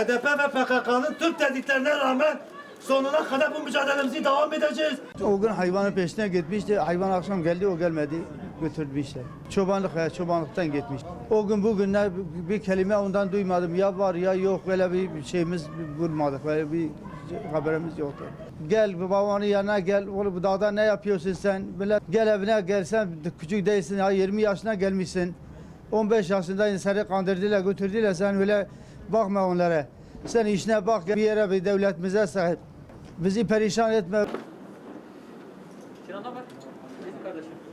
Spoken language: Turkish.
HDP ve PKK'nın Türk dediklerine rağmen sonuna kadar bu mücadelemizi devam edeceğiz. O gün hayvanın peşine gitmişti. Hayvan akşam geldi o gelmedi. Götürmüşler. Çobanlık ya çobanlıktan gitmiş. O gün bugünler bir kelime ondan duymadım. Ya var ya yok böyle bir şeyimiz bulmadık. Böyle bir haberimiz yoktu. Gel babanın yanına gel. Oğlum bu dağda ne yapıyorsun sen? Böyle gel evine gelsen küçük değilsin. Ya 20 yaşına gelmişsin. 15 yaşında insanı kandırdılar götürdüler. Sen öyle bakma onlara. Sen işine bak bir yere bir devletimize sahip. Bizi perişan etme. Kirana bak. Kardeşim.